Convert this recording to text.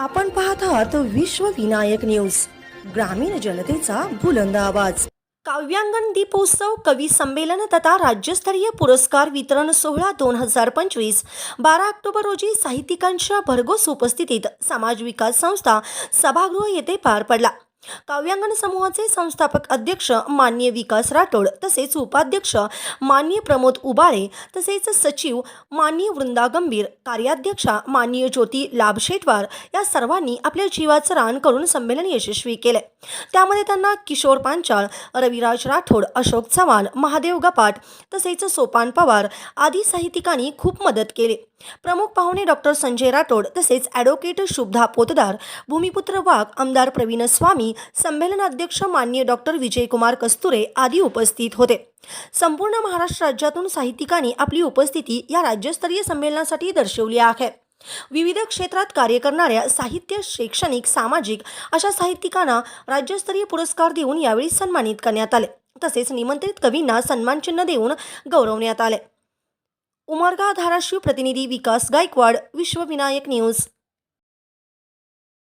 आपण पाहत आहात विश्व विनायक न्यूज ग्रामीण जनतेचा बुलंद आवाज. काव्यांगण दीपोत्सव कवी संमेलन तथा राज्यस्तरीय पुरस्कार वितरण सोहळा दोन हजार पंचवीस बारा ऑक्टोबर रोजी साहित्यिकांच्या भरघोस उपस्थितीत समाज विकास संस्था सभागृह येथे पार पडला. काव्यांगण समूहाचे संस्थापक अध्यक्ष मान्य विकास राठोड तसेच उपाध्यक्ष मान्य प्रमोद उबाळे तसेच सचिव मान्य वृंदा गंभीर कार्याध्यक्षा मान्य ज्योती लाभशेटवार या सर्वांनी आपल्या जीवाचं रान करून संमेलन यशस्वी केले त्यामध्ये त्यांना किशोर पांचाळ रविराज राठोड अशोक चव्हाण महादेव गपाट तसेच सोपान पवार आदी साहित्यिकांनी खूप मदत केली. प्रमुख पाहुणे डॉक्टर संजय राठोड तसेच ॲडव्होकेट शुभधा पोतदार भूमिपुत्र वाघ आमदार प्रवीण स्वामी संमेलनाध्यक्ष मान्य डॉक्टर विजयकुमार कस्तुरे आदी उपस्थित होते. संपूर्ण महाराष्ट्र राज्यातून साहित्यिकांनी आपली उपस्थिती या राज्यस्तरीय संमेलनासाठी दर्शवली आहे. विविध क्षेत्रात कार्य करणाऱ्या साहित्य शैक्षणिक सामाजिक अशा साहित्यिकांना राज्यस्तरीय पुरस्कार देऊन यावेळी सन्मानित करण्यात आले. तसेच निमंत्रित कवींना सन्मानचिन्ह देऊन गौरवण्यात आले. उमरगा धाराशिव प्रतिनिधी विकास गायकवाड विश्वविनायक न्यूज.